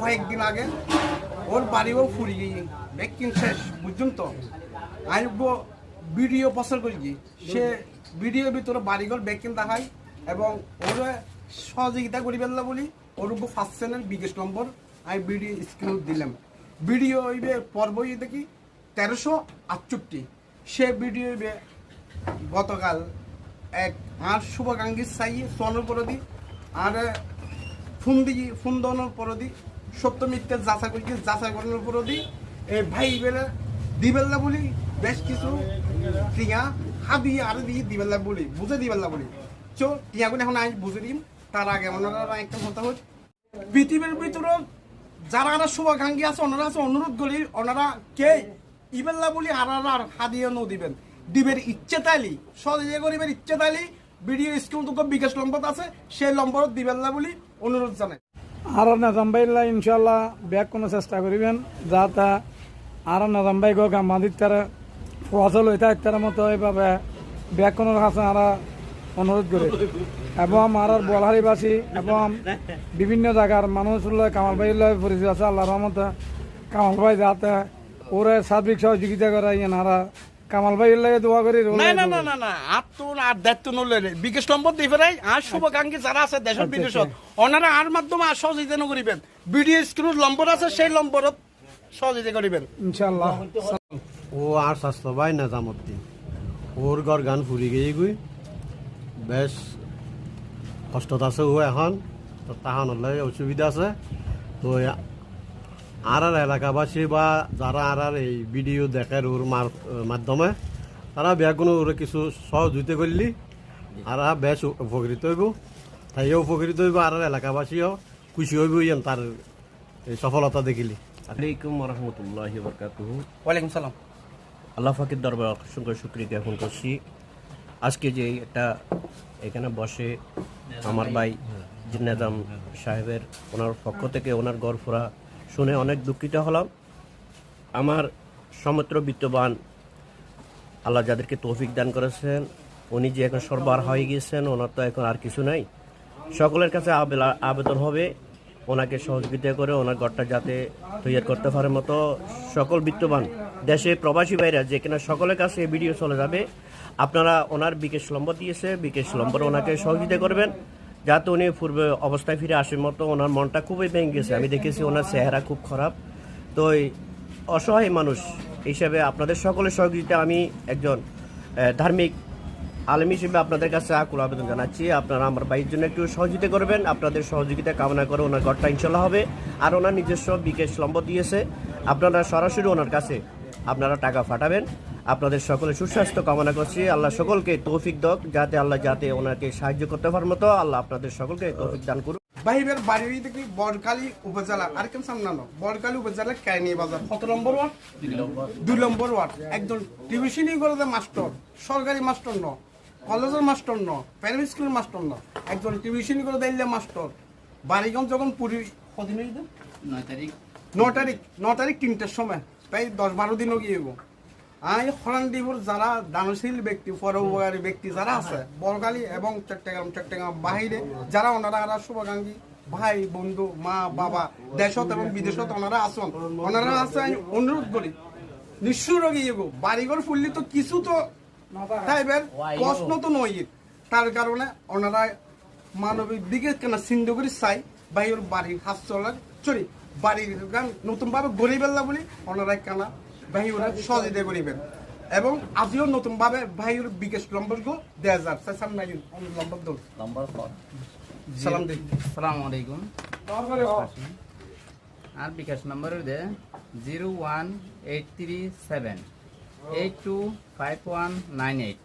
কয়েকদিন আগে ওর বাড়িও ফুরি গিয়ে ব্যাকিং শেষ বুঝছেন তো আমি ব- ভিডিও পছন্দ করি কি, সে ভিডিওর ভিতরে বাড়িঘর ব্যাকিং দেখায় এবং ওর সহযোগিতা করি পেলা বলি, ওর ফার্স্ট চ্যানেল বিগেশ নম্বর, আমি ভিডিও স্ক্রিন দিলাম। ভিডিও হইবে পর্ব দেখি তেরোশো আটষট্টি। সে ভিডিও হইবে গতকাল এক আর শুভাকাঙ্ক্ষী চাই সোনপরদি আর ফোন দিয়ে ফোন দেওয়ানোর পরদি সত্য মিথ্যে যাচাই করি যাচাই করানোর পরদি এই ভাই বেলে দিবেল্লা বলি, বেশ কিছু টিয়া হাদি আর দিয়ে দিবেল্লা বলি, বুঝে দিবেল্লা বলি। চো টিয়াগুলো এখন আমি বুঝে দিম, তার আগে ওনারা একটা কথা হচ্ছে। পৃথিবীর ভিতরে যারা যারা শুভাকাঙ্ক্ষী আছে, ওনারা আছে অনুরোধ করি, ওনারা কে? ইবেল্লা বলি, আর আর হাদিয়ে নো দিবেন। দিবের ইচ্ছে তাইলি সহজে করিবের ইচ্ছে তাইলি ভিডিও স্ক্রিন তো বিকাশ নম্বর আছে, সেই নম্বরত দিবেল্লা বলি অনুরোধ জানাই। আর বাইলা ইনশাল্লাহ ব্যাগ কোনো চেষ্টা করিবেন। যা তা আর নাজাম বাই গো গামাদির তারা ফসল হইতা ইত্যার মতো এইভাবে ব্যাগ কোনো কাছে আরা অনুরোধ করে। এবং আর বলহারিবাসী এবং বিভিন্ন জায়গার মানুষ কামাল ভাই পরিচিত আছে আল্লাহ রহমতে কামাল ভাই যাতে ওরে সার্বিক সহযোগিতা করে ইনারা কামাল ভাই লাগে দোয়া করি না না না না না আর তো আর দায়িত্ব নলে বিকাশ নম্বর দিবে নাই আর শুভাকাঙ্ক্ষী যারা আছে দেশের বিদেশত ওনারা আর মাধ্যমে আর সহযোগিতা করিবেন। ভিডিও স্ক্রিন নম্বর আছে সেই নম্বরত সহযোগিতা করিবেন। ইনশাল্লাহ ও আর স্বাস্থ্য ভাই নাজামুদ্দিন ওর ঘর গান ফুরি গিয়ে গুই। বেশ কষ্টত আছে ও এখন তো তাহান হলে অসুবিধা আছে। তো এ- আর আর এলাকাবাসী বা যারা আর আর এই ভিডিও দেখে ওর মাধ্যমে তারা বেয়া কোনো ওর কিছু সহযোগিতা করলি আর আর বেশ উপকৃত হইব। তাইও উপকৃত হইব আর আর এলাকাবাসীও খুশি হইব ইয়ান তার এই সফলতা দেখিলি। আলাইকুম রহমতুল্লাহ বরকাতুহ ওয়ালাইকুম সালাম। আল্লাহ ফাকির দরবার অসংখ্য শুক্রিয়া জ্ঞাপন করছি। আজকে যে একটা এখানে বসে আমার ভাই জিন্নাজাম সাহেবের ওনার পক্ষ থেকে ওনার গড়ফোরা শুনে অনেক দুঃখিত হলাম। আমার সমত্র বিত্তবান আল্লাহ যাদেরকে তৌফিক দান করেছেন, উনি যে এখন সরবার হয়ে গিয়েছেন, ওনার তো এখন আর কিছু নাই। সকলের কাছে আবেদন হবে, ওনাকে সহযোগিতা করে ওনার ঘরটা যাতে তৈরি করতে পারে মতো। সকল বিত্তবান, দেশে প্রবাসী ভাইরা যে কিনা সকলের কাছে এই ভিডিও চলে যাবে। আপনারা ওনার বিকেশ নম্বর দিয়েছে, বিকেশ নম্বর ওনাকে সহযোগিতা করবেন। যাতে উনি পূর্বে অবস্থায় ফিরে আসের মতো ওনার মনটা খুবই ভেঙে গেছে। আমি দেখেছি ওনার চেহারা খুব খারাপ। তো অসহায় মানুষ হিসেবে আপনাদের সকলের সহযোগিতা আমি একজন ধার্মিক আলম হিসেবে আপনাদের কাছে আকুল আবেদন জানাচ্ছি। আপনারা আমার ভাইয়ের জন্য একটু সহযোগিতা করবেন। আপনাদের সহযোগিতা কামনা করে ওনার ঘরটা ইনশাল্লাহ হবে। আর ওনার নিজস্ব বিকেশ নম্বর দিয়েছে। আপনারা সরাসরি ওনার কাছে আপনারা টাকা পাঠাবেন। আপনাদের সকলের সুস্বাস্থ্য কামনা করছি। আল্লাহ সকলকে তৌফিক দক যাতে আল্লাহ যাতে ওনাকে সাহায্য করতে পারার মতো আল্লাহ আপনাদের সকলকে তৌফিক দান করুন বাহিবের বাড়ি দেখি বরকালী উপজেলা আর কেন সামনানো বরকালী উপজেলা ক্যানি বাজার কত নম্বর ওয়ার্ড? দুই নম্বর ওয়ার্ড। একজন টিউশনি করে যে মাস্টার সরকারি মাস্টার ন কলেজের মাস্টার ন প্রাইমারি স্কুলের মাস্টার ন একজন টিউশনি করে দিলে মাস্টার। বাড়িগঞ্জ যখন পুরী কদিন? নয় তারিখ। ন তারিখ ন তারিখ তিনটার সময় প্রায় দশ বারো দিনও গিয়ে আই হরানডিপুর যারা দানশীল ব্যক্তি পরোপকারী ব্যক্তি যারা আছে বরকালি এবং চট্টগ্রাম চট্টগ্রাম বাহিরে যারা ওনারা শুভাকাঙ্ক্ষী ভাই বন্ধু মা বাবা দেশত এবং বিদেশত ওনারা আসন। ওনারা আছে আমি অনুরোধ করি নিশ্চয় গিয়ে গো বাড়িঘর ফুললি তো কিছু তো তাইবের প্রশ্ন তো নয় তার কারণে ওনারা মানবিক দিকে কেন চিন্তা করে চাই বাইর বাড়ির হাত চলার চলি বাড়ির গান নতুন ভাবে গড়ে বেলা বলি ওনারা কেনা বাহিরা সহযোগিতা করিবেন। এবং আজিও নতুন ভাবে ভাইয়ের বিকাশ নম্বর গো দেয়া হাজার সাম নাই নম্বর দল নম্বর সালাম দিন। সালাম আলাইকুম। আর বিকাশ নম্বর দে zero one eight three seven eight two five one nine eight.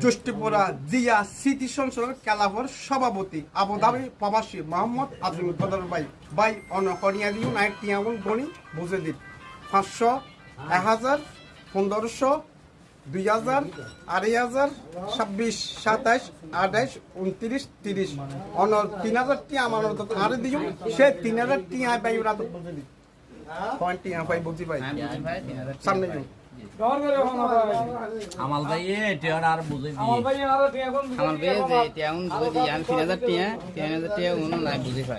Jaisthapura Zia Smriti Sangsad কেলাভর সভাপতি আবুধাবি প্রবাসী মোহাম্মদ আব্দুল কদর ভাই ভাই অনকনিয়া দিও নাইট টিয়াগুন গণি বুঝে দিন পাঁচশো, এক হাজার, পনেরোশো, দুই হাজার, আড়াই হাজার, ছাব্বিশ, সাতাইশ, আঠাইশ, উনত্রিশ, তিরিশ। অন তিন হাজার টিয়া আমার আরে দিও, সে তিন হাজার টিয়া পাই ওরা তো বুঝে দি পয়েন্ট টিয়া পাই বুঝি পাই সামনে যাও। আমাল ভাই এটা আর বুঝে আমাল ভাই যে টিয়া উন বুঝি আমি তিন হাজার টিয়া তিন হাজার টিয়া উন নাই বুঝি ভাই